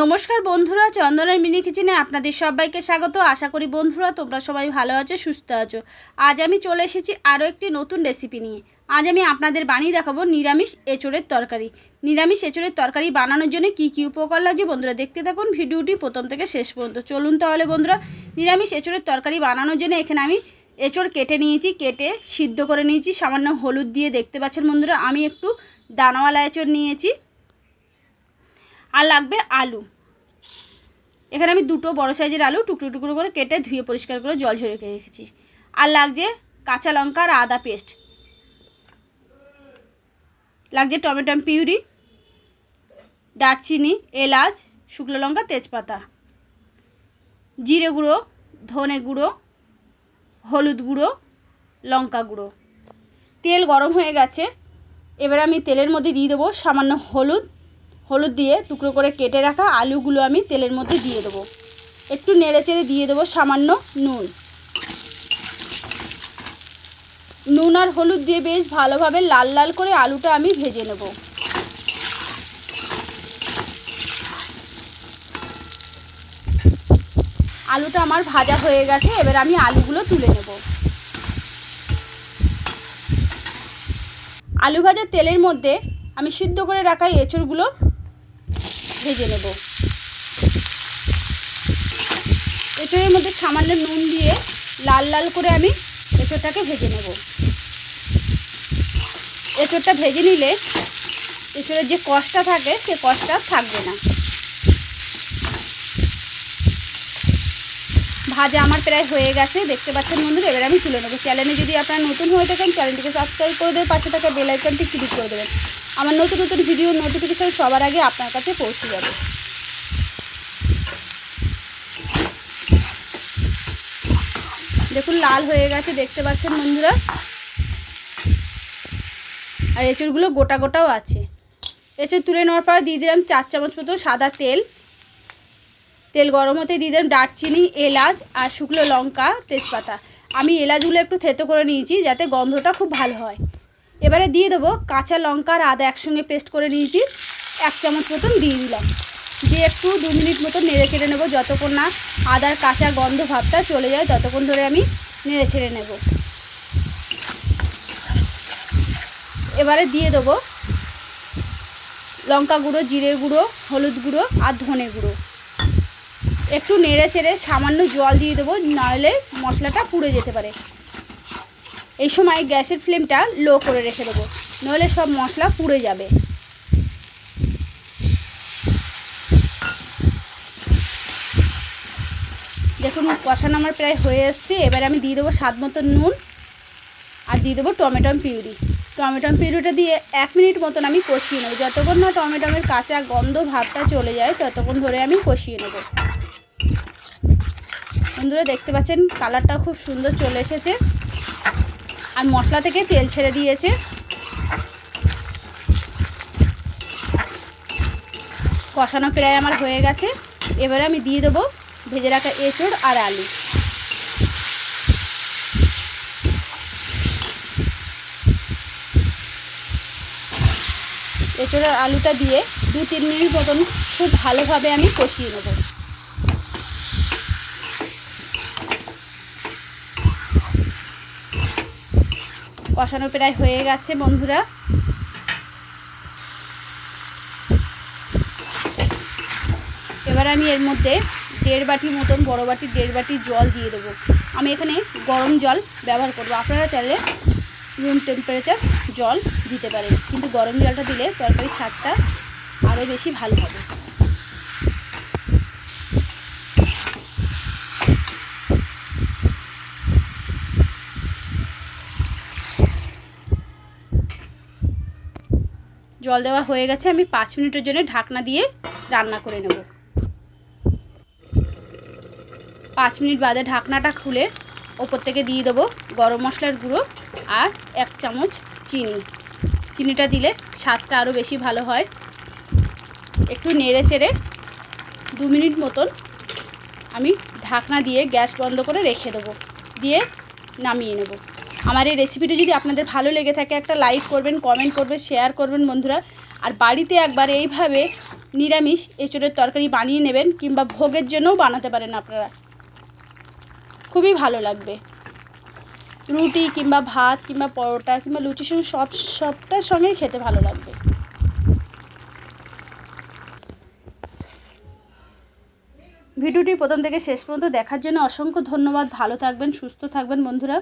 নমস্কার বন্ধুরা, চন্দনের মিনি কিচেনে আপনাদের সবাইকে স্বাগত। আশা করি বন্ধুরা তোমরা সবাই ভালো আছো, সুস্থ আছো। আজ আমি চলে এসেছি আরও একটি নতুন রেসিপি নিয়ে। আজ আমি আপনাদের বানিয়ে দেখাবো নিরামিষ এঁচড়ের তরকারি। নিরামিষ এঁচড়ের তরকারি বানানোর জন্য কী কী উপকরণ লাগছে বন্ধুরা দেখতে থাকুন, ভিডিওটি প্রথম থেকে শেষ পর্যন্ত। চলুন তাহলে বন্ধুরা, নিরামিষ এঁচড়ের তরকারি বানানোর জন্য এখানে আমি এঁচড় কেটে নিয়েছি, কেটে সিদ্ধ করে নিয়েছি, সামান্য হলুদ দিয়ে দেখতে পাচ্ছেন বন্ধুরা, আমি একটু দানাওয়ালা এঁচড় নিয়েছি। আর লাগবে আলু। এখানে আমি দুটো বড় সাইজের আলু টুকরো টুকরো করে কেটে ধুয়ে পরিষ্কার করে জল ঝরে রেখে রেখেছি। আর লাগছে কাঁচা লঙ্কা আর আদা পেস্ট। লাগছে টমেটো পিউরি, দারচিনি, এলাচ, শুকনো লঙ্কা, তেজপাতা। জিরে গুঁড়ো, ধনে গুঁড়ো, হলুদ গুঁড়ো, লঙ্কা গুঁড়ো। তেল গরম হয়ে গেছে। এবার আমি তেলের মধ্যে দিয়ে দেবো সামান্য হলুদ হলুদ দিয়ে টুকরো করে কেটে রাখা আলুগুলো আমি তেলের মধ্যে দিয়ে দেবো। একটু নেড়ে চেড়ে দিয়ে দেবো সামান্য নুন। নুন আর হলুদ দিয়ে বেশ ভালোভাবে লাল লাল করে আলুটা আমি ভেজে নেব। আলুটা আমার ভাজা হয়ে গেছে, এবার আমি আলুগুলো তুলে নেব। আলু ভাজার তেলের মধ্যে আমি সিদ্ধ করে রাখা এঁচড়গুলো ভেজে নেব। এঁচড়ের মধ্যে সামান্য নুন দিয়ে লাল লাল করে আমি এঁচড়টাকে ভেজে নেব। এঁচড়টা ভেজে নিলে এঁচড়ের যে কষটা থাকে, সে কষটা থাকবে না। ভাজা আমার প্রায় হয়ে গেছে, দেখতে পাচ্ছেন বন্ধুরা? এবার আমি তুলে নেব। চ্যানেলে যদি আপনারা নতুন হয়ে থাকেন চ্যানেলটিকে সাবস্ক্রাইব করে দেবেন, পাশে থাকা বেল আইকনটি ক্লিক করে দেবেন। আমার নতুন নতুন ভিডিও নোটিফিকেশান সবার আগে আপনার কাছে পৌঁছে যাবে। দেখুন, লাল হয়ে গেছে, দেখতে পাচ্ছেন বন্ধুরা? আর এঁচড়গুলো গোটা গোটাও আছে। এঁচড় তুলে নেওয়ার পর দিয়ে দিলাম চার চামচ মতো সাদা তেল। তেল গরম হতে দিয়ে দিলাম দারচিনি, এলাচ আর শুকনো লঙ্কা, তেজপাতা। আমি এলাচগুলো একটু থেতো করে নিয়েছি যাতে গন্ধটা খুব ভালো হয়। এবারে দিয়ে দেবো কাঁচা লঙ্কা আর আদা একসঙ্গে পেস্ট করে নিয়েছি। এক চামচ মতন দিয়ে দিলাম। দিয়ে একটু দু মিনিট মতন নেড়ে ছেড়ে নেব, যতক্ষণ না আদার কাঁচা গন্ধ ভাবটা চলে যায়, ততক্ষণ ধরে আমি নেড়ে ছেড়ে নেব। এবারে দিয়ে দেবো লঙ্কা গুঁড়ো, জিরে গুঁড়ো, হলুদ গুঁড়ো আর ধনে গুঁড়ো। একটু নেড়ে চেড়ে সামান্য জল দিয়ে দেবো, নাহলে মশলাটা পুড়ে যেতে পারে। এই সময় গ্যাসের ফ্লেমটা লো করে রেখে দেবো। নইলে সব মশলা পুড়ে যাবে। দেখুন কষানো আমার প্রায় হয়ে এসছে। এবার আমি দিয়ে দেবো স্বাদ মতো নুন আর দিয়ে দেবো টমেটম পিউরি। টমেটম পিউরিটা দিয়ে এক মিনিট মতন আমি কষিয়ে নেব। যতক্ষণ না টমেটমের কাঁচা গন্ধ ভাবটা চলে যায়, ততক্ষণ ধরে আমি কষিয়ে নেব। বন্ধুরা, দেখতে পাচ্ছেন? কালারটা খুব সুন্দর চলে এসেছে। আর মশলা থেকে তেল ছেড়ে দিয়েছে। কষানো প্রায় আমার হয়ে গেছে। এবারে আমি দিয়ে দেবো ভেজে রাখা এঁচড় আর আলু। এঁচড় আর আলুটা দিয়ে দু তিন মিনিট মতন খুব ভালোভাবে আমি কষিয়ে নেব। কষানো প্রায় হয়ে গেছে, বন্ধুরা। এবার আমি এর মধ্যে দেড় বাটি মতন, বড় বাটি, দেড় বাটি জল দিয়ে দেবো। আমি এখানে গরম জল ব্যবহার করব। আপনারা চাইলে রুম টেম্পারেচার জল দিতে পারেন। কিন্তু গরম জলটা দিলে তরকারির স্বাদটা আরও বেশি ভালো হবে। জল দেওয়া হয়ে গেছে, আমি পাঁচ মিনিটের জন্য ঢাকনা দিয়ে রান্না করে নেব। পাঁচ মিনিট বাদে ঢাকনাটা খুলে ওপর থেকে দিয়ে দেবো গরম মশলার গুঁড়ো আর এক চামচ চিনি। চিনিটা দিলে স্বাদটা আরও বেশি ভালো হয়। একটু নেড়ে চেড়ে দু মিনিট মতন আমি ঢাকনা দিয়ে গ্যাস বন্ধ করে রেখে দেবো, দিয়ে নামিয়ে নেব। আমার এই রেসিপিটি যদি আপনাদের ভালো লেগে থাকে, একটা লাইক করবেন কমেন্ট করবেন শেয়ার করবেন বন্ধুরা। আর বাড়িতে একবার এইভাবে নিরামিষ এঁচড়ের তরকারি বানিয়ে নেবেন কিংবা ভোগের জন্যও বানাতে পারেন আপনারা। খুবই ভালো লাগবে। রুটি কিংবা ভাত কিংবা পরোটা কিংবা লুচির সঙ্গে সব, সবটার সঙ্গেই খেতে ভালো লাগবে। ভিডিওটি প্রথম থেকে শেষ পর্যন্ত দেখার জন্য অসংখ্য ধন্যবাদ। ভালো থাকবেন, সুস্থ থাকবেন বন্ধুরা।